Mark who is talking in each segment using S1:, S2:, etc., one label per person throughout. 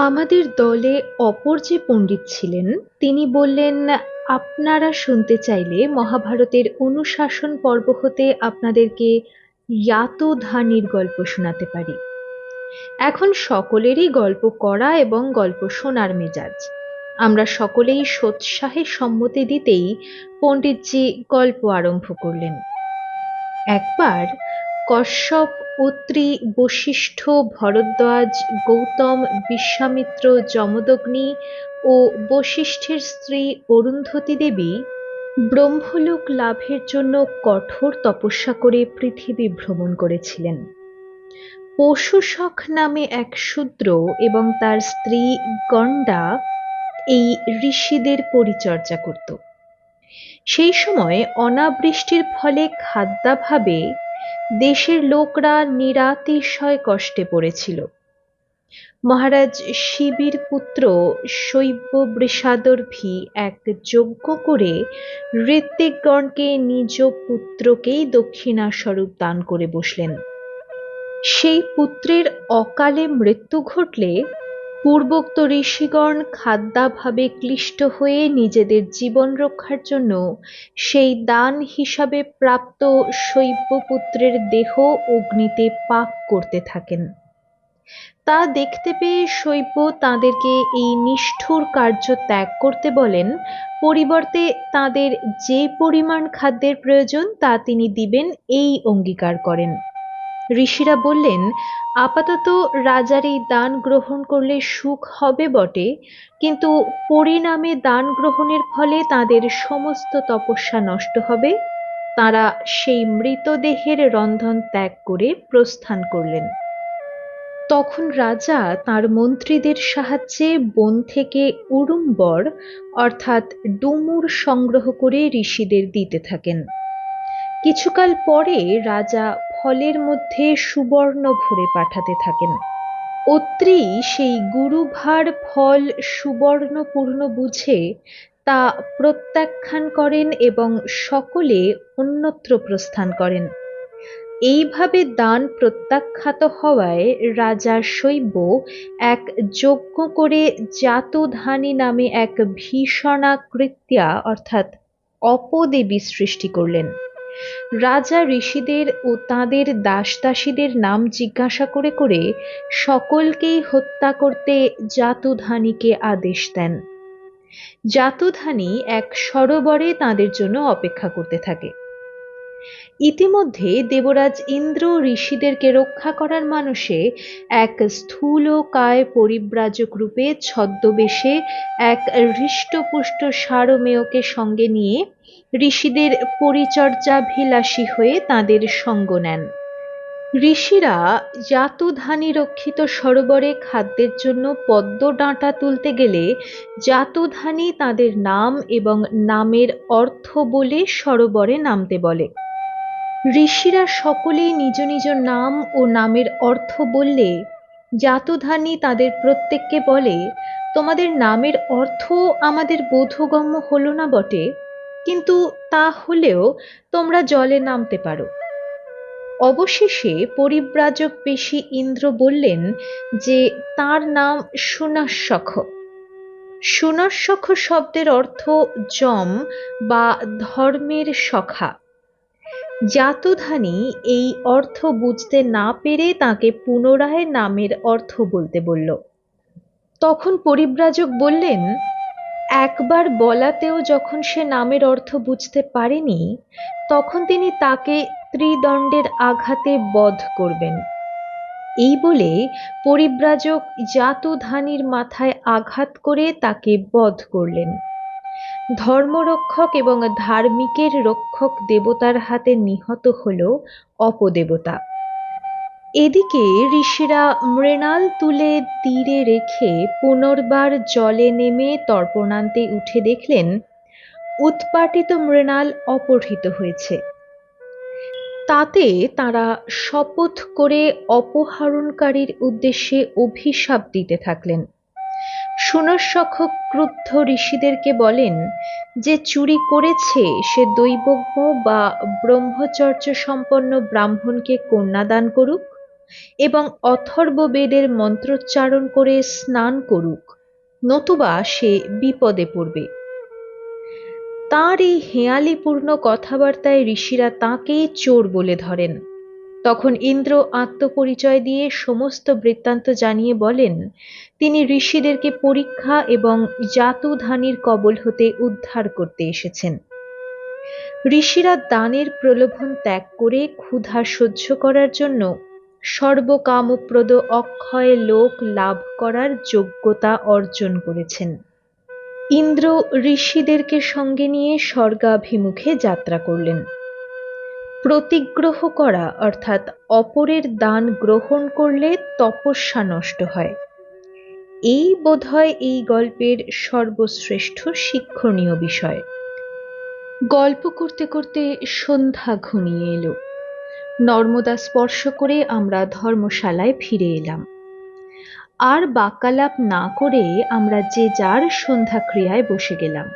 S1: আমাদের দলে অপর যে পণ্ডিত ছিলেন, তিনি বললেন, আপনারা শুনতে চাইলে মহাভারতের অনুশাসন পর্ব হতে আপনাদেরকে ইয়াতধানীর গল্প শোনাতে পারি। এখন সকলেরই গল্প করা এবং গল্প শোনার মেজাজ। আমরা সকলেই সোৎসাহে সম্মতি দিতেই পণ্ডিতজি গল্প আরম্ভ করলেন। একবার কশ্যপ অত্রি বশিষ্ঠ ভরদ্বাজ গৌতম বিশ্বামিত্র যমদগ্নি ও বশিষ্ঠের স্ত্রী অরুন্ধতী দেবী ব্রহ্মলোক লাভের জন্য কঠোর তপস্যা করে পৃথিবী ভ্রমণ করেছিলেন। পশুশখ নামে এক শূদ্র এবং তার স্ত্রী গণ্ডা এই ঋষিদের পরিচর্যা করত। সেই সময় অনাবৃষ্টির ফলে খাদ্যাভাবে দেশের লোকরা নিরাতিশয় কষ্টে পড়েছিল। মহারাজ শিবির পুত্র শৈব্য বৃষাদর্ভী এক যজ্ঞ করে ঋত্বিকগণকে নিজ পুত্রকেই দক্ষিণাস্বরূপ দান করে বসলেন। সেই পুত্রের অকালে মৃত্যু ঘটলে পূর্বোক্ত ঋষিগণ খাদ্যাভাবে ক্লিষ্ট হয়ে নিজেদের জীবন রক্ষার জন্য সেই দান হিসাবে প্রাপ্ত শৈব্যপুত্রের দেহ অগ্নিতে পাক করতে থাকেন। তা দেখতে পেয়ে শৈব্য তাঁদেরকে এই নিষ্ঠুর কার্য ত্যাগ করতে বলেন, পরিবর্তে তাদের যে পরিমাণ খাদ্যের প্রয়োজন তা তিনি দিবেন এই অঙ্গীকার করেন। ঋষিরা বললেন, আপাতত রাজার এই দান গ্রহণ করলে সুখ হবে বটে, কিন্তু পরিণামে দান গ্রহণের ফলে তাদের সমস্ত তপস্যা নষ্ট হবে। তারা সেই মৃতদেহের রন্ধন ত্যাগ করে প্রস্থান করলেন। তখন রাজা তার মন্ত্রীদের সাহায্যে বন থেকে উড়ুম্বর অর্থাৎ ডুমুর সংগ্রহ করে ঋষিদের দিতে থাকেন। কিছুকাল পরে রাজা ফলের মধ্যে সুবর্ণ ভরে পাঠাতে থাকেন। অত্রি সেই গুরুভার ফল সুবর্ণপূর্ণ বুঝে তা প্রত্যাখ্যান করেন এবং সকলে অন্যত্র প্রস্থান করেন। এইভাবে দান প্রত্যাখ্যাত হওয়ায় রাজা শৈব্য এক যজ্ঞ করে জাতধানী নামে এক ভীষণাকৃত্যা অর্থাৎ অপদেবী সৃষ্টি করলেন। রাজা ঋষিদের ও তাঁদের দাসদাসীদের নাম জিজ্ঞাসা করে করে সকলকেই হত্যা করতে জাতুধানীকে আদেশ দেন। জাতুধানী এক সরোবরে তাঁদের জন্য অপেক্ষা করতে থাকে। ইতিমধ্যে দেবরাজ ইন্দ্র ঋষিদেরকে রক্ষা করার মানুষে এক স্থূল কায় পরিব্রাজক রূপে ছদ্মবেশে এক হৃষ্টপুষ্ট সারমেয়কে সঙ্গে নিয়ে ঋষিদের পরিচর্যাভিলাষী হয়ে তাদের সঙ্গ নেন। ঋষিরা জাতধানী রক্ষিত সরোবরে খাদ্যের জন্য পদ্ম ডাঁটা তুলতে গেলে জাতধানী তাদের নাম এবং নামের অর্থ বলে সরোবরে নামতে বলে। ঋষিরা সকলেই নিজ নিজ নাম ও নামের অর্থ বললে জাতধানী তাদের প্রত্যেককে বলে, তোমাদের নামের অর্থ আমাদের বোধগম্য হলো না বটে। কিন্তু তা হলেও তোমরা জলে নামতে পারো। অবশেষে পরিব্রাজক পেশি ইন্দ্র বললেন যে, তার নাম সুনাসখ সুনাসখ শব্দের অর্থ জম বা ধর্মের সখা। জাতধানী এই অর্থ বুঝতে না পেরে তাকে পুনরায় নামের অর্থ বলতে বলল। তখন পরিব্রাজক বললেন একবার বলাতেও যখন সে নামের অর্থ বুঝতে পারেনি, তখন তিনি তাকে ত্রিদণ্ডের আঘাতে বধ করবেন। এই বলে পরিব্রাজক জাতধানীর মাথায় আঘাত করে তাকে বধ করলেন। ধর্মরক্ষক এবং ধার্মিকের রক্ষক দেবতার হাতে নিহত হল অপদেবতা। এদিকে ঋষিরা মৃণাল তুলে তীরে রেখে পুনর্বার জলে নেমে তর্পণান্তে উঠে দেখলেন, উৎপাটিত মৃণাল অপহৃত হয়েছে। তাতে তারা শপথ করে অপহরণকারীর উদ্দেশ্যে অভিশাপ দিতে থাকলেন। সুনশখ ক্রুদ্ধ ঋষিদেরকে বলেন যে, চুরি করেছে সে দৈবজ্ঞ বা ব্রহ্মচর্য সম্পন্ন ব্রাহ্মণকে কন্যাদান করুক। এবং অথর্ববেদের মন্ত্রোচ্চারণ করে স্নান করুক, নতুবা সে বিপদে পড়বে। তাঁর এই হেঁয়ালিপূর্ণ কথাবার্তায় ঋষিরা তাঁকেই চোর বলে ধরেন। তখন ইন্দ্র আত্মপরিচয় দিয়ে সমস্ত বৃত্তান্ত জানিয়ে বলেন, তিনি ঋষিদেরকে পরীক্ষা এবং জাতুধানির কবল হতে উদ্ধার করতে এসেছেন। ঋষিরা দানের প্রলোভন ত্যাগ করে ক্ষুধা সহ্য করার জন্য সর্বকামপ্রদ অক্ষয় লোক লাভ করার যোগ্যতা অর্জন করেছেন। ইন্দ্র ঋষিদেরকে সঙ্গে নিয়ে স্বর্গাভিমুখে যাত্রা করলেন। প্রতিগ্রহ করা, অর্থাৎ অপরের দান গ্রহণ করলে তপস্যা নষ্ট হয়। এই বোধহয় এই গল্পের সর্বশ্রেষ্ঠ শিক্ষণীয় বিষয়। গল্প করতে করতে সন্ধ্যা ঘনিয়ে এলো। নর্মদা স্পর্শ করে আমরা ধর্মশালায় ফিরে এলাম। আর বাক্যালাপ না করে আমরা যে যার সন্ধ্যা ক্রিয়ায় বসে গেলাম।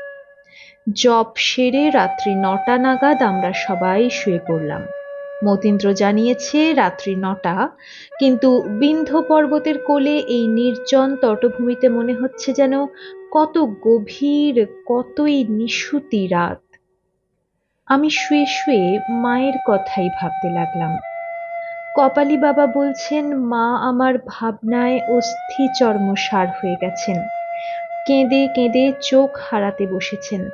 S1: জপ সেরে রাত্রি নটা নাগাদ আমরা সবাই শুয়ে পড়লাম। মতীন্দ্র জানিয়েছে, রাত্রি নটা, কিন্তু বিন্ধ্য পর্বতের কোলে এই নির্জন তটভূমিতে মনে হচ্ছে যেন কত গভীর, কতই নিশুতি রাত। আমি শুয়ে শুয়ে মায়ের কথাই ভাবতে লাগলাম। কপালী বাবা বলছেন, মা আমার ভাবনায় অস্থি চর্মসার হয়ে গেছেন। কেঁদে কেঁদে চোখ হারাতে বসেছেন।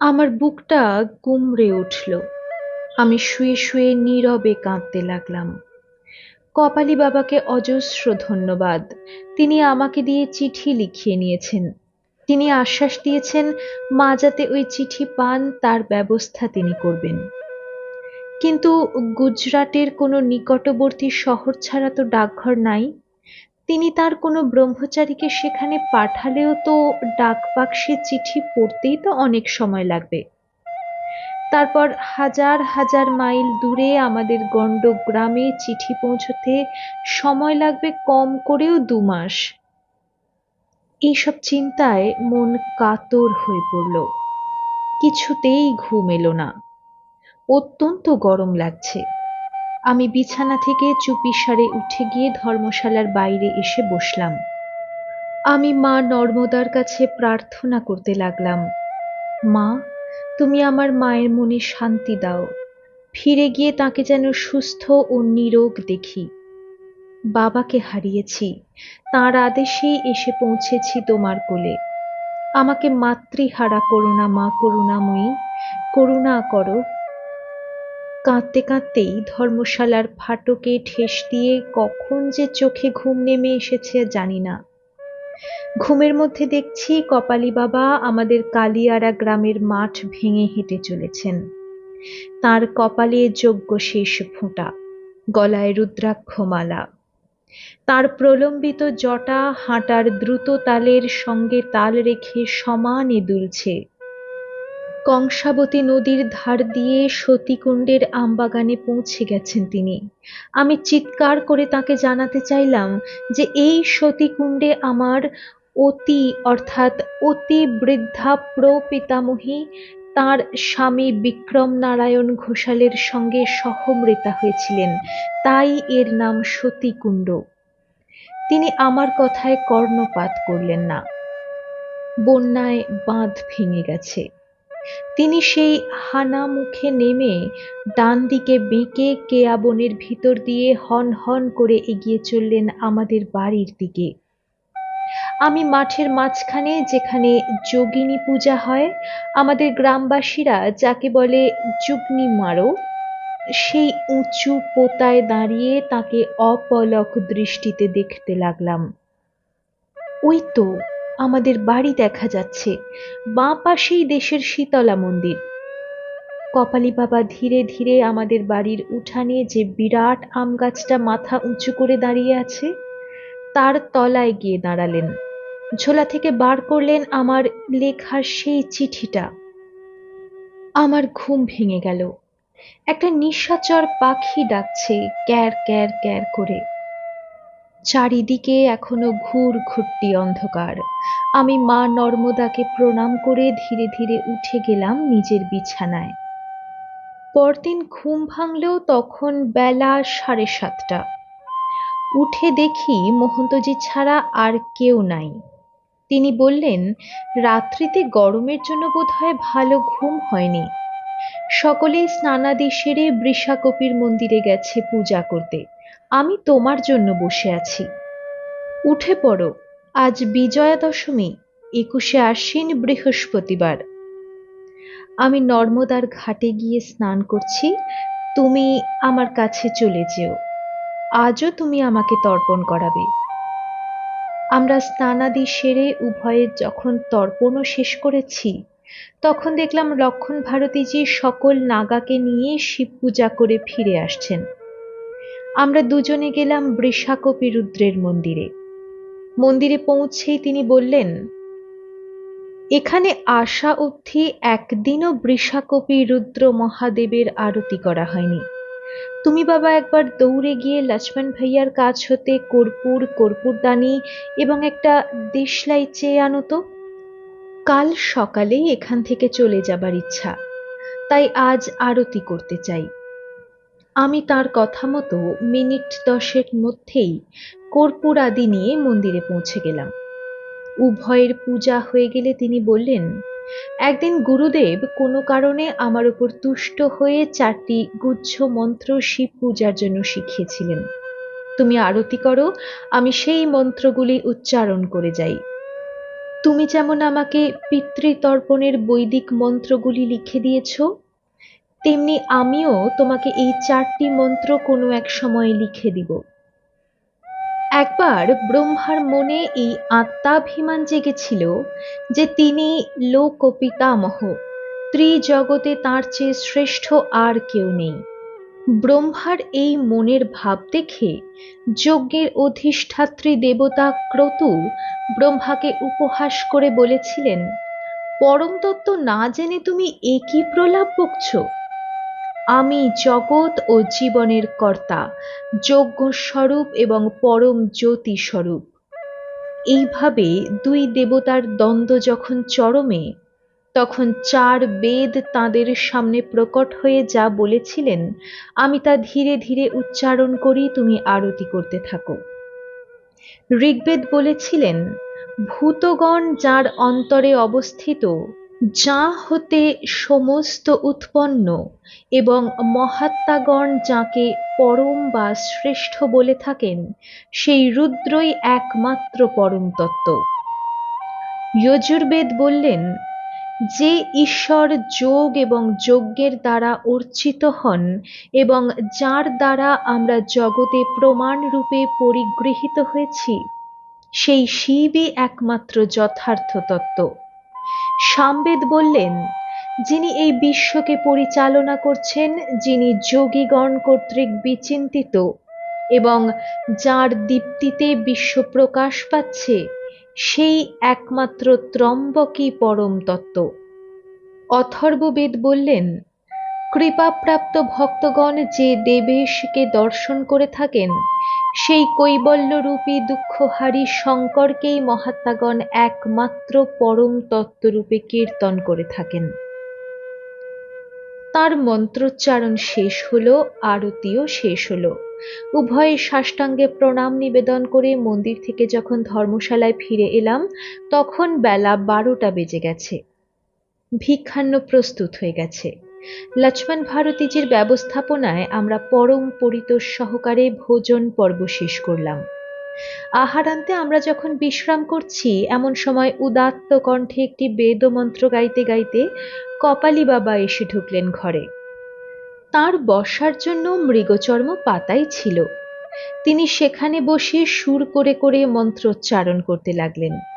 S1: আমার বুকটা গুমড়ে উঠল। আমি শুয়ে শুয়ে নীরবে কাঁদতে লাগলাম। কপালী বাবাকে অজস্র ধন্যবাদ। তিনি আমাকে দিয়ে চিঠি লিখিয়ে নিয়েছেন। তিনি আশ্বাস দিয়েছেন, মা যাতে ওই চিঠি পান, তার ব্যবস্থা তিনি করবেন। কিন্তু গুজরাটের কোনো নিকটবর্তী শহর ছাড়া তো ডাকঘর নাই। তিনি তার কোনো ব্রহ্মচারীকে সেখানে পাঠালেও তো ডাক বাক্সে চিঠি পড়তেই তো অনেক সময় লাগবে। তারপর হাজার হাজার মাইল দূরে আমাদের গণ্ড গ্রামে চিঠি পৌঁছতে সময় লাগবে কম করেও দু মাস। এইসব চিন্তায় মন কাতর হয়ে পড়ল। কিছুতেই ঘুম এলো না। অত্যন্ত গরম লাগছে। আমি বিছানা থেকে চুপিসারে উঠে গিয়ে ধর্মশালার বাইরে এসে বসলাম। আমি মা নর্মদার কাছে প্রার্থনা করতে লাগলাম, মা, তুমি আমার মায়ের মনে শান্তি দাও। ফিরে গিয়ে তাকে যেন সুস্থ ও নিরোগ দেখি। বাবাকে হারিয়েছি। তার আদেশেই এসে পৌঁছেছি তোমার কোলে। আমাকে মাতৃহারা করুণা মা করুণাময়ী। করুণা করো। কাঁদতে কাঁদতেই ধর্মশালার ফাটকে ঠেস দিয়ে কখন যে চোখে ঘুম নেমে এসেছে জানি না। ঘুমের মধ্যে দেখছি কপালি বাবা আমাদের কালিয়ারা গ্রামের মাঠ ভেঙে হেঁটে চলেছেন। তার কপালে যোগ্য শেষ ফোঁটা। গলায় রুদ্রাক্ষমালা। তার প্রলম্বিত জটা হাঁটার দ্রুত তালের সঙ্গে তাল রেখে সমানে দুলছে। কংসাবতী নদীর ধার দিয়ে সতীকুণ্ডের আমবাগানে পৌঁছে গেছেন তিনি। আমি চিৎকার করে তাকে জানাতে চাইলাম যে এই সতীকুণ্ডে আমার অতি অর্থাৎ অতি বৃদ্ধা প্রপিতামহী তার স্বামী বিক্রম নারায়ণ ঘোষালের সঙ্গে সহমৃতা হয়েছিলেন। তাই এর নাম সতীকুণ্ড। তিনি আমার কথায় কর্ণপাত করলেন না। বন্যায় বাঁধ ভেঙে গেছে। তিনি সেই হানা মুখে নেমে ডান দিকে বেঁকে কেয়াবনের ভিতর দিয়ে হন হন করে এগিয়ে চললেন আমাদের বাড়ির দিকে। আমি মাঠের মাঝখানে যেখানে যোগিনী পূজা হয়, আমাদের গ্রামবাসীরা যাকে বলে যুগ্নি মারো, সেই উঁচু পোতায় দাঁড়িয়ে তাকে অপলক দৃষ্টিতে দেখতে লাগলাম। ওই তো আমাদের বাড়ি দেখা যাচ্ছে, বাঁ পাশেই দেশের শীতলা মন্দির। কপালি বাবা ধীরে ধীরে আমাদের বাড়ির উঠানে যে বিরাট আম গাছটা মাথা উঁচু করে দাঁড়িয়ে আছে, তার তলায় গিয়ে দাঁড়ালেন। ঝোলা থেকে বার করলেন আমার লেখার সেই চিঠিটা। আমার ঘুম ভেঙে গেল। একটা নিশাচর পাখি ডাকছে ক্যার ক্যার ক্যার করে। চারিদিকে এখনও ঘুর ঘুরটি অন্ধকার। আমি মা নর্মদাকে প্রণাম করে ধীরে ধীরে উঠে গেলাম নিজের বিছানায়। পরদিন ঘুম ভাঙলেও তখন বেলা সাড়ে সাতটা। উঠে দেখি মহন্তজি ছাড়া আর কেউ নাই। তিনি বললেন, রাত্রিতে গরমের জন্য বোধহয় ভালো ঘুম হয়নি। সকলেই স্নানাদি সেরে বৃষাকপির মন্দিরে গেছে পূজা করতে। আমি তোমার জন্য বসে আছি। উঠে পড়ো। আজ বিজয়া দশমী একুশে আশ্বিন বৃহস্পতিবার। আমি নর্মদার ঘাটে গিয়ে স্নান করছি। তুমি আমার কাছে চলে যেও। আজও তুমি আমাকে তর্পণ করাবে। আমরা স্নানাদি সেরে উভয়ে যখন তর্পণও শেষ করেছি, তখন দেখলাম লক্ষণ ভারতীজি সকল নাগাকে নিয়ে শিব পূজা করে ফিরে আসছেন। আমরা দুজনে গেলাম বৃষাকপি রুদ্রের মন্দিরে। মন্দিরে পৌঁছেই তিনি বললেন, এখানে আসা অবধি একদিনও বৃষাকপি রুদ্র মহাদেবের আরতি করা হয়নি। তুমি বাবা একবার দৌড়ে গিয়ে লক্ষ্মণ ভাইয়ার কাছ হতে কর্পূর কর্পূরদানি এবং একটা দেশলাই চেয়ে আনো তো। কাল সকালেই এখান থেকে চলে যাবার ইচ্ছা। তাই আজ আরতি করতে চাই। আমি তার কথা মতো মিনিট দশের মধ্যেই কর্পূর আদি নিয়ে মন্দিরে পৌঁছে গেলাম। উভয়ের পূজা হয়ে গেলে তিনি বললেন একদিন গুরুদেব কোনো কারণে আমার উপর তুষ্ট হয়ে চারটি গুচ্ছ মন্ত্র শিব পূজার জন্য শিখিয়েছিলেন। তুমি আরতি করো, আমি সেই মন্ত্রগুলি উচ্চারণ করে যাই। তুমি যেমন আমাকে পিতৃতর্পণের বৈদিক মন্ত্রগুলি লিখে দিয়েছ, তেমনি আমিও তোমাকে এই চারটি মন্ত্র কোনো এক সময় লিখে দিব। একবার ব্রহ্মার মনে এই আত্মাভিমান জেগেছিল যে তিনি লোক পিতামহ ত্রিজগতে তার চেয়ে শ্রেষ্ঠ আর কেউ নেই। ব্রহ্মার এই মনের ভাব দেখে যজ্ঞের অধিষ্ঠাত্রী দেবতা ক্রতু ব্রহ্মাকে উপহাস করে বলেছিলেন পরম তত্ত্ব না জেনে তুমি একই প্রলাপ বকছ আমি জগৎ ও জীবনের কর্তা যজ্ঞ স্বরূপ এবং পরম জ্যোতি স্বরূপ এইভাবে দুই দেবতার দ্বন্দ্ব যখন চরমে, তখন চার বেদ তাদের সামনে প্রকট হয়ে যা বলেছিলেন, আমি তা ধীরে ধীরে উচ্চারণ করি, তুমি আরতি করতে থাকো। ঋগ্বেদ বলেছিলেন, ভূতগণ যার অন্তরে অবস্থিত যা হতে সমস্ত উৎপন্ন এবং মহাত্মাগণ যাকে পরম বা শ্রেষ্ঠ বলে থাকেন, সেই রুদ্রই একমাত্র পরম তত্ত্ব। যজুর্বেদ বললেন, যে ঈশ্বর যোগ এবং যজ্ঞের দ্বারা অর্চিত হন এবং যার দ্বারা আমরা জগতে প্রমাণ রূপে পরিগৃহীত হয়েছি, সেই শিবই একমাত্র যথার্থ তত্ত্ব। সামবেদ বললেন, যিনি এই বিশ্বকে পরিচালনা করছেন, যিনি যোগীগণ কর্তৃক বিচিন্তিত এবং যার দীপ্তিতে বিশ্ব প্রকাশ পাচ্ছে, সেই একমাত্র ত্রম্বকই পরম তত্ত্ব। অথর্ববেদ বললেন, কৃপাপ্রাপ্ত ভক্তগণ যে দেবেশকে দর্শন করে থাকেন সেই কৈবল্যরূপী দুঃখহারী শঙ্করকেই মহাত্মাগণ একমাত্র পরম তত্ত্বরূপে কীর্তন করে থাকেন। তার মন্ত্রোচ্চারণ শেষ হল, আরতিও শেষ হল। উভয়ে সাষ্টাঙ্গে প্রণাম নিবেদন করে মন্দির থেকে যখন ধর্মশালায় ফিরে এলাম, তখন বেলা বারোটা বেজে গেছে। ভিক্ষান্ন প্রস্তুত হয়ে গেছে। লক্ষ্মণ ভারতীজির ব্যবস্থাপনায় আমরা পরম পরিতোষ সহকারে ভোজন পর্ব শেষ করলাম। আহারান্তে আমরা যখন বিশ্রাম করছি, এমন সময় উদাত্ত কণ্ঠে একটি বেদমন্ত্র গাইতে গাইতে কপালি বাবা এসে ঢুকলেন ঘরে। তার বসার জন্য মৃগচর্ম পাতাই ছিল। তিনি সেখানে বসে সুর করে করে মন্ত্রোচ্চারণ করতে লাগলেন।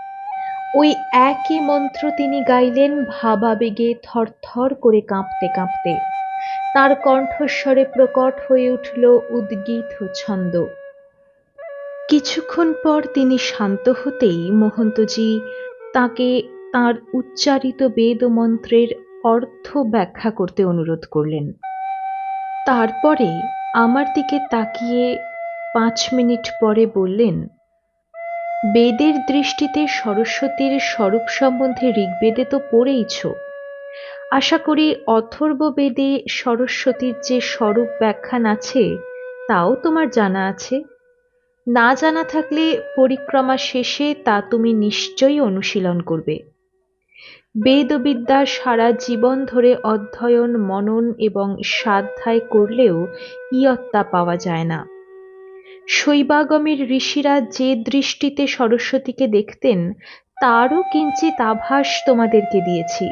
S1: ওই একই মন্ত্র তিনি গাইলেন ভাবাবেগে থরথর করে কাঁপতে কাঁপতে। তার কণ্ঠস্বরে প্রকট হয়ে উঠল উদ্গীত ছন্দ। কিছুক্ষণ পর তিনি শান্ত হতেই মহন্তজি তাকে তার উচ্চারিত বেদ মন্ত্রের অর্থ ব্যাখ্যা করতে অনুরোধ করলেন। তারপরে আমার দিকে তাকিয়ে পাঁচ মিনিট পরে বললেন বেদের দৃষ্টিতে সরস্বতীর স্বরূপ সম্বন্ধে ঋগ্বেদে তো পড়েইছ। আশা করি অথর্ব বেদে সরস্বতীর যে স্বরূপ ব্যাখ্যান আছে, তাও তোমার জানা আছে। না জানা থাকলে পরিক্রমা শেষে তা তুমি নিশ্চয়ই অনুশীলন করবে। বেদবিদ্যা সারা জীবন ধরে অধ্যয়ন, মনন এবং স্বাধ্যায় করলেও ইয়ত্তা পাওয়া যায় না। শৈবাগমের ঋষিরা যে দৃষ্টিতে সরস্বতীকে দেখতেন, তারও কিঞ্চিত আভাস তোমাদেরকে দিয়েছি।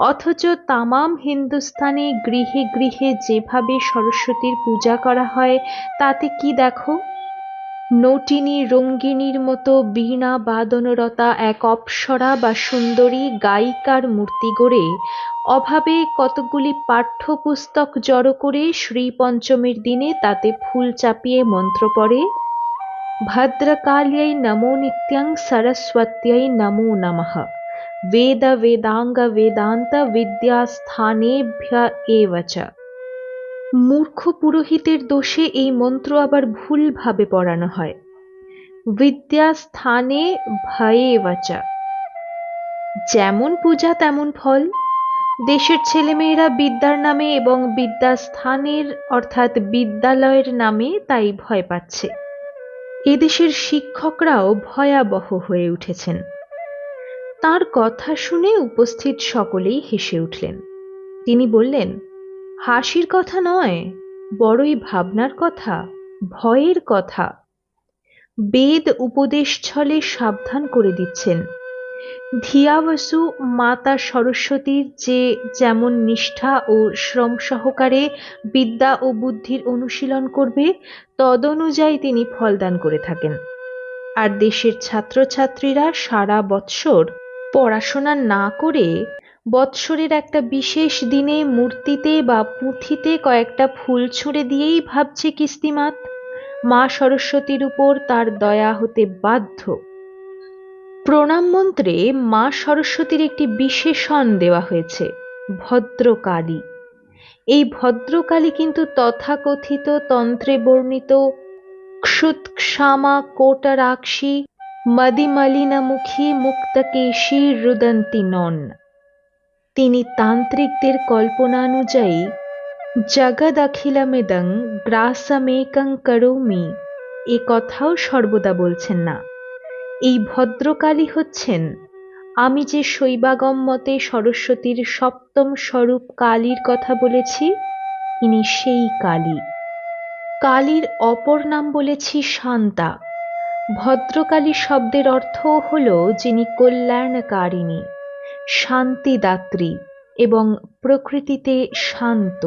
S1: অথচ তামাম হিন্দুস্তানে গৃহে গৃহে যেভাবে সরস্বতীর পূজা করা হয়, তাতে কি দেখো? নটিনী রঙ্গিনীর মতো বীণা বাদনরতা এক অপ্সরা বা সুন্দরী গায়িকার মূর্তি গড়ে অভাবে কতকগুলি পাঠ্যপুস্তক জড়ো করে শ্রী পঞ্চমীর দিনে তাতে ফুল চাপিয়ে মন্ত্র পড়ে। ভদ্রকাল্যై নমো নিত্যং সরস্বত্যাই নমো নমঃ। বেদ, বেদাঙ্গ, বেদান্ত, বিদ্যাস্থানেভ্য এব চ। মূর্খ পুরোহিতের দোষে এই মন্ত্র আবার ভুলভাবে পড়ানো হয়। বিদ্যাস্থানে ভয়ে বাচা। যেমন পূজা, তেমন ফল। দেশের ছেলেমেয়েরা বিদ্যার নামে এবং বিদ্যাস্থানের, অর্থাৎ বিদ্যালয়ের নামে তাই ভয় পাচ্ছে। এদেশের শিক্ষকরাও ভয়াবহ হয়ে উঠেছেন। তার কথা শুনে উপস্থিত সকলেই হেসে উঠলেন। তিনি বললেন হাসির কথা নয়, বড়ই ভাবনার কথা, ভয়ের কথা। বেদ উপদেশ ছলে সাবধান করে দিচ্ছেন। ধিয়াবসু মাতা সরস্বতীর যে যেমন নিষ্ঠা ও শ্রম সহকারে বিদ্যা ও বুদ্ধির অনুশীলন করবে, তদনুযায়ী তিনি ফলদান করে থাকেন। আর দেশের ছাত্রছাত্রীরা সারা বৎসর পড়াশোনা না করে বৎসরের একটা বিশেষ দিনে মূর্তিতে বা পুঁথিতে কয়েকটা ফুল ছুঁড়ে দিয়েই ভাবছে কিস্তিমাত। মা সরস্বতীর উপর তার দয়া হতে বাধ্য। প্রণাম মন্ত্রে মা সরস্বতীর একটি বিশেষণ দেওয়া হয়েছে, ভদ্রকালী। এই ভদ্রকালী কিন্তু তথাকথিত, তন্ত্রে বর্ণিত ক্ষুৎক্ষামা কোটারাক্ষী মদিমলিনমুখী, মুক্তকেশী রুদন্তি নন তিনি তান্ত্রিকদের কল্পনানুযায়ী, জগদখিলমিদং গ্রাসমেকং করৌমি এ কথাও সর্বদা বলছেন না। এই ভদ্রকালী হচ্ছেন, আমি যে শৈবাগম মতে সরস্বতীর সপ্তম স্বরূপ কালীর কথা বলেছি, ইনি সেই কালী। কালীর অপর নাম বলেছি শান্তা। ভদ্রকালী শব্দের অর্থ হল যিনি কল্যাণকারিণী। শান্তিদাত্রী এবং প্রকৃতিতে শান্ত।